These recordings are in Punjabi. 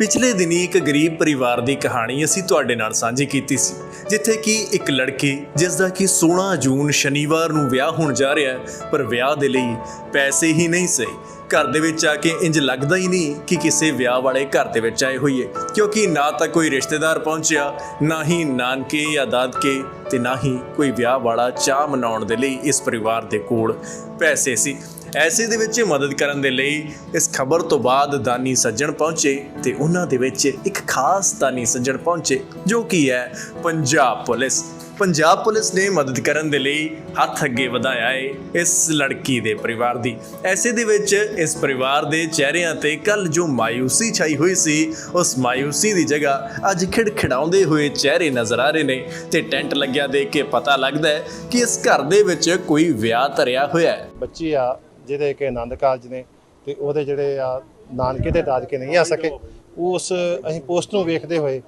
ਪਿਛਲੇ ਦਿਨੀ ਇੱਕ ਗਰੀਬ ਪਰਿਵਾਰ ਦੀ ਕਹਾਣੀ ਅਸੀਂ ਤੁਹਾਡੇ ਨਾਲ ਸਾਂਝੀ ਕੀਤੀ ਸੀ, ਜਿੱਥੇ ਕਿ ਇੱਕ ਲੜਕੀ ਜਿਸ ਦਾ ਕਿ 16 ਜੂਨ ਸ਼ਨੀਵਾਰ ਨੂੰ ਵਿਆਹ ਹੋਣ ਜਾ ਰਿਹਾ ਹੈ, ਪਰ ਵਿਆਹ ਦੇ ਲਈ ਪੈਸੇ ਹੀ ਨਹੀਂ ਸਹੀ। ਘਰ ਦੇ ਵਿੱਚ ਆ ਕੇ ਇੰਜ ਲੱਗਦਾ ਹੀ ਨਹੀਂ ਕਿ ਕਿਸੇ ਵਿਆਹ ਵਾਲੇ ਘਰ ਦੇ ਵਿੱਚ ਆਏ ਹੋਈਏ, ਕਿਉਂਕਿ ਨਾ ਤਾਂ ਕੋਈ ਰਿਸ਼ਤੇਦਾਰ ਪਹੁੰਚਿਆ, ਨਾ ਹੀ ਨਾਨਕੇ ਜਾਂ ਦਾਦਕੇ ਤੇ ਨਾ ਹੀ ਕੋਈ ਵਿਆਹ ਵਾਲਾ ਚਾਹ ਮਨਾਉਣ ਦੇ ਲਈ ਇਸ ਪਰਿਵਾਰ ਦੇ ਕੋਲ ਪੈਸੇ ਸੀ। ਐਸੇ ਦੇ ਵਿੱਚ ਮਦਦ ਕਰਨ ਦੇ ਲਈ ਇਸ ਖਬਰ ਤੋਂ ਬਾਅਦ ਦਾਨੀ ਸੱਜਣ ਪਹੁੰਚੇ ਤੇ ਉਹਨਾਂ ਦੇ ਵਿੱਚ ਇੱਕ ਖਾਸ ਦਾਨੀ ਸੱਜਣ ਪਹੁੰਚੇ, ਜੋ ਕਿ ਹੈ ਪੰਜਾਬ ਪੁਲਿਸ। ਪੰਜਾਬ ਪੁਲਿਸ ਨੇ ਮਦਦ ਕਰਨ ਦੇ ਲਈ ਹੱਥ ਅੱਗੇ ਵਧਾਇਆ ਹੈ ਇਸ ਲੜਕੀ ਦੇ ਪਰਿਵਾਰ ਦੀ। ਐਸੇ ਦੇ ਵਿੱਚ ਇਸ ਪਰਿਵਾਰ ਦੇ ਚਿਹਰਿਆਂ ਤੇ ਕੱਲ ਜੋ ਮਾਇੂਸੀ ਛਾਈ ਹੋਈ ਸੀ, ਉਸ ਮਾਇੂਸੀ ਦੀ ਜਗ੍ਹਾ ਅੱਜ ਖਿੜਖਿੜਾਉਂਦੇ ਹੋਏ ਚਿਹਰੇ ਨਜ਼ਰ ਆ ਰਹੇ ਨੇ ਤੇ ਟੈਂਟ ਲੱਗਿਆ ਦੇਖ ਕੇ ਪਤਾ ਲੱਗਦਾ ਹੈ ਕਿ ਇਸ ਘਰ ਦੇ ਵਿੱਚ ਕੋਈ ਵਿਆਹ ਧਰਿਆ ਹੋਇਆ ਹੈ। ਬੱਚੀ ਆ ਜਿਹਦੇ ਕਿ ਆਨੰਦ ਕਾਲਜ ਨੇ ਤੇ ਉਹਦੇ ਜਿਹੜੇ ਆ ਨਾਨਕੇ ਤੇ ਦਾਦਕੇ ਨਹੀਂ ਆ ਸਕੇ, ਉਸ ਅਸੀਂ ਪੋਸਟ ਨੂੰ ਵੇਖਦੇ ਹੋਏ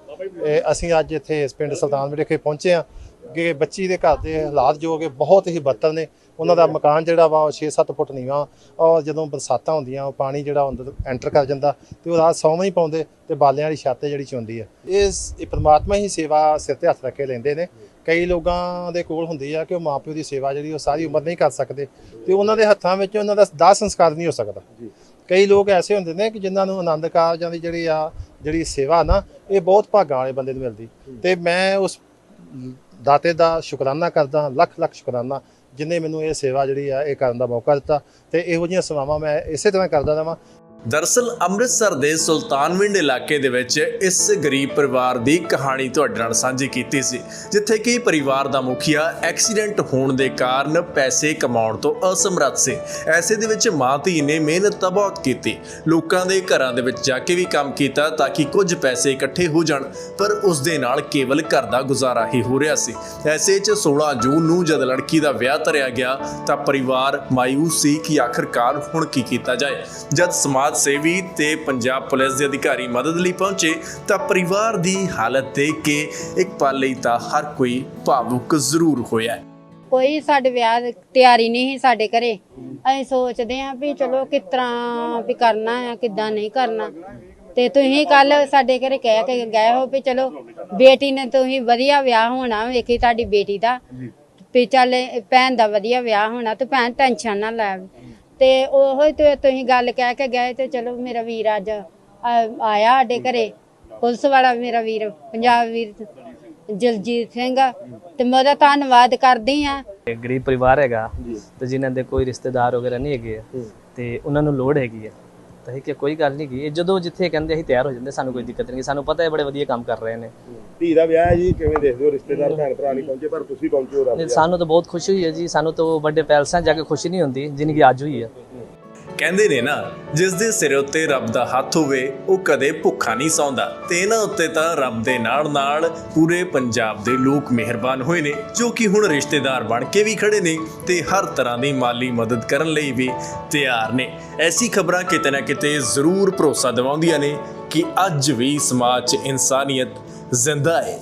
ਅਸੀਂ ਅੱਜ ਇੱਥੇ ਇਸ ਪਿੰਡ ਸੁਲਤਾਨ ਵਿਖੇ ਪਹੁੰਚੇ ਆ ਕਿ ਬੱਚੀ ਦੇ ਘਰ ਦੇ ਹਾਲਾਤ ਜੋ ਕਿ ਬਹੁਤ ਹੀ ਬੱਤਰ ਨੇ, ਉਹਨਾਂ ਦਾ ਮਕਾਨ ਜਿਹੜਾ ਵਾ ਉਹ 6-7 ਫੁੱਟ ਨੀਵਾਂ ਔਰ ਜਦੋਂ ਬਰਸਾਤਾਂ ਹੁੰਦੀਆਂ, ਉਹ ਪਾਣੀ ਜਿਹੜਾ ਅੰਦਰ ਐਂਟਰ ਕਰ ਜਾਂਦਾ ਤੇ ਉਹ ਰਾਤ ਸੌਂ ਨਹੀਂ ਪਾਉਂਦੇ ਤੇ ਬਾਲਿਆਂ ਵਾਲੀ ਛੱਤ ਜਿਹੜੀ ਚੁੰਦੀ ਆ ਇਸ ਇਹ ਪਰਮਾਤਮਾ ਹੀ ਸੇਵਾ ਸਿਰ ਤੇ ਹੱਥ ਰੱਖ ਕੇ ਲੈਂਦੇ ਨੇ ਕਈ ਲੋਕਾਂ ਦੇ ਕੋਲ ਹੁੰਦੀ ਆ ਕਿ ਉਹ ਮਾਪਿਓ ਦੀ ਸੇਵਾ ਜਿਹੜੀ ਉਹ ਸਾਰੀ ਉਮਰ ਨਹੀਂ ਕਰ ਸਕਦੇ ਤੇ ਉਹਨਾਂ ਦੇ ਹੱਥਾਂ ਵਿੱਚ ਉਹਨਾਂ ਦਾ ਦਾਹ ਸੰਸਕਾਰ ਨਹੀਂ ਹੋ ਸਕਦਾ। ਕਈ ਲੋਕ ਐਸੇ ਹੁੰਦੇ ਨੇ ਕਿ ਜਿਨ੍ਹਾਂ ਨੂੰ ਆਨੰਦ ਕਾਰਜਾਂ ਦੀ ਜਿਹੜੀ ਆ ਜਿਹੜੀ ਸੇਵਾ ਨਾ ਇਹ ਬਹੁਤ ਭਾਗਾਂ ਵਾਲੇ ਬੰਦੇ ਨੂੰ ਮਿਲਦੀ। ਤੇ ਮੈਂ ਉਸ ਦਾਤੇ ਦਾ ਸ਼ੁਕਰਾਨਾ ਕਰਦਾ ਲੱਖ ਲੱਖ ਸ਼ੁਕਰਾਨਾ ਜਿਨੇ ਮੈਨੂੰ ਇਹ ਸੇਵਾ ਜਿਹੜੀ ਆ ਇਹ ਕਰਨ ਦਾ ਮੌਕਾ ਦਿੱਤਾ ਤੇ ਇਹੋ ਜਿਹੀਆਂ ਸੇਵਾਵਾਂ ਮੈਂ ਇਸੇ ਤਰ੍ਹਾਂ ਕਰਦਾ ਰਵਾਂ। ਦਰਅਸਲ ਅੰਮ੍ਰਿਤਸਰ ਦੇ ਸੁਲਤਾਨਵਿੰਡ ਇਲਾਕੇ ਦੇ ਵਿੱਚ ਇਸ ਗਰੀਬ ਪਰਿਵਾਰ ਦੀ ਕਹਾਣੀ ਤੁਹਾਡੇ ਨਾਲ ਸਾਂਝੀ ਕੀਤੀ ਸੀ, ਜਿੱਥੇ ਕਿ ਪਰਿਵਾਰ ਦਾ ਮੁਖੀਆ ਐਕਸੀਡੈਂਟ ਹੋਣ ਦੇ ਕਾਰਨ ਪੈਸੇ ਕਮਾਉਣ ਤੋਂ ਅਸਮਰੱਥ ਸੀ। ਐਸੇ ਦੇ ਵਿੱਚ ਮਾਂ ਧੀ ਨੇ ਮਿਹਨਤ ਤਾਂ ਬਹੁਤ ਕੀਤੀ, ਲੋਕਾਂ ਦੇ ਘਰਾਂ ਦੇ ਵਿੱਚ ਜਾ ਕੇ ਵੀ ਕੰਮ ਕੀਤਾ ਤਾਂ ਕਿ ਕੁਝ ਪੈਸੇ ਇਕੱਠੇ ਹੋ ਜਾਣ, ਪਰ ਉਸ ਦੇ ਨਾਲ ਕੇਵਲ ਘਰ ਦਾ ਗੁਜ਼ਾਰਾ ਹੀ ਹੋ ਰਿਹਾ ਸੀ। ਐਸੇ 'ਚ 16 ਜੂਨ ਨੂੰ ਜਦ ਲੜਕੀ ਦਾ ਵਿਆਹ ਧਰਿਆ ਗਿਆ ਤਾਂ ਪਰਿਵਾਰ ਮਾਇੂਸ ਸੀ ਕਿ ਆਖਰਕਾਰ ਹੁਣ ਕੀ ਕੀਤਾ ਜਾਏ। ਜਦ ਸਮਾਜ ਸੇਵੀ ਤੇ ਪੰਜਾਬ ਪੁਲਿਸ ਦੇ ਅਧਿਕਾਰੀ ਮਦਦ ਲਈ ਪਹੁੰਚੇ ਤਾਂ ਪਰਿਵਾਰ ਦੀ ਹਾਲਤ ਦੇਖ ਕੇ ਇੱਕ ਪਲ ਲਈ ਤਾਂ ਹਰ ਕੋਈ ਭਾਵੁਕ ਜ਼ਰੂਰ ਹੋਇਆ। ਕੋਈ ਸਾਡੇ ਵਿਆਹ ਦੀ ਤਿਆਰੀ ਨਹੀਂ ਸੀ ਸਾਡੇ ਘਰੇ। ਅਸੀਂ ਸੋਚਦੇ ਆਂ ਵੀ ਚਲੋ ਕਿਸ ਤਰ੍ਹਾਂ ਵੀ ਕਰਨਾ ਆ ਕਿੱਦਾਂ ਨਹੀਂ ਕਰਨਾ। ਤੇ ਤੁਸੀਂ ਕੱਲ ਸਾਡੇ ਘਰੇ ਕਹਿ ਕੇ ਗਏ ਹੋ ਵੀ ਚਲੋ ਬੇਟੀ ਨੇ ਤੁਸੀਂ ਵਧੀਆ ਵਿਆਹ ਹੋਣਾ, ਵੇਖੀ ਤੁਹਾਡੀ ਬੇਟੀ ਦਾ। ਵੀ ਚੱਲ ਭੈਣ ਦਾ ਵਧੀਆ ਵਿਆਹ ਹੋਣਾ, ਤੇ ਭੈਣ ਟੈਨਸ਼ਨ ਨਾ ਲੈ। ਤੇ ਉਹੋ ਤੇ ਤੁਸੀਂ ਗੱਲ ਕਹਿ ਕੇ ਗਏ ਤੇ ਚਲੋ ਮੇਰਾ ਵੀਰ ਅੱਜ ਆ- ਆਇਆ ਸਾਡੇ ਘਰੇ। ਪੁਲਿਸ ਵਾਲਾ ਮੇਰਾ ਵੀਰ ਪੰਜਾਬ ਵੀਰ ਜਲਜੀਤ ਸਿੰਘ। ਤੇ ਮੈਂ ਉਹਦਾ ਧੰਨਵਾਦ ਕਰਦੀ ਆ ਇਹ ਗਰੀਬ ਪਰਿਵਾਰ ਹੈਗਾ ਤੇ ਜਿਨ੍ਹਾਂ ਦੇ ਕੋਈ ਰਿਸ਼ਤੇਦਾਰ ਵਗੈਰਾ ਨਹੀਂ ਹੈਗੇ ਆ, ਤੇ ਉਹਨਾਂ ਨੂੰ ਲੋੜ ਹੈਗੀ ਹੈ ਤਾਂ ਇਹ ਕਿ ਕੋਈ ਗੱਲ ਨਹੀਂ ਗੀ। ਇਹ ਜਦੋਂ ਜਿੱਥੇ ਕਹਿੰਦੇ ਅਸੀਂ ਤਿਆਰ ਹੋ ਜਾਂਦੇ ਸਾਨੂੰ ਕੋਈ ਦਿੱਕਤ ਨਹੀਂ ਸਾਨੂੰ ਪਤਾ ਹੈ ਬੜੇ ਵਧੀਆ ਕੰਮ ਕਰ ਰਹੇ ਨੇ। ਧੀ ਦਾ ਵਿਆਹ ਹੈ ਜੀ ਕਿਵੇਂ ਦੇਖਦੇ ਹੋ ਰਿਸ਼ਤੇਦਾਰ ਭੈਣ ਭਰਾ ਨਹੀਂ ਪਹੁੰਚੇ ਪਰ ਤੁਸੀਂ ਪਹੁੰਚੇ ਹੋ ਰੱਬ ਸਾਨੂੰ ਤਾਂ ਬਹੁਤ ਖੁਸ਼ੀ ਹੋਈ ਹੈ ਜੀ। ਸਾਨੂੰ ਤਾਂ ਵੱਡੇ ਪੈਲਸਾਂ ਜਾ ਕੇ ਖੁਸ਼ੀ ਨਹੀਂ ਹੁੰਦੀ ਜਿੰਨੀ ਕਿ ਅੱਜ ਹੋਈ ਹੈ। ਕਹਿੰਦੇ ਨੇ ਨਾ, ਜਿਸ ਦੇ ਸਿਰ ਉੱਤੇ ਰੱਬ ਦਾ ਹੱਥ ਹੋਵੇ, ਉਹ ਕਦੇ ਭੁੱਖਾ ਨਹੀਂ ਸੌਂਦਾ। ਤੇ ਇਹਨਾਂ ਉੱਤੇ ਤਾਂ ਰੱਬ ਦੇ ਨਾਲ ਨਾਲ ਪੂਰੇ ਪੰਜਾਬ ਦੇ ਲੋਕ ਮਿਹਰਬਾਨ ਹੋਏ ਨੇ, ਜੋ ਕਿ ਹੁਣ ਰਿਸ਼ਤੇਦਾਰ ਬਣ ਕੇ ਵੀ ਖੜੇ ਨੇ ਤੇ ਹਰ ਤਰ੍ਹਾਂ ਦੀ ਮਾਲੀ ਮਦਦ ਕਰਨ ਲਈ ਵੀ ਤਿਆਰ ਨੇ। ਐਸੀ ਖਬਰਾਂ ਕਿਤੇ ਨਾ ਕਿਤੇ ਜ਼ਰੂਰ ਭਰੋਸਾ ਦਿਵਾਉਂਦੀਆਂ ਨੇ ਕਿ ਅੱਜ ਵੀ ਸਮਾਜ 'ਚ ਇਨਸਾਨੀਅਤ ਜ਼ਿੰਦਾ ਹੈ।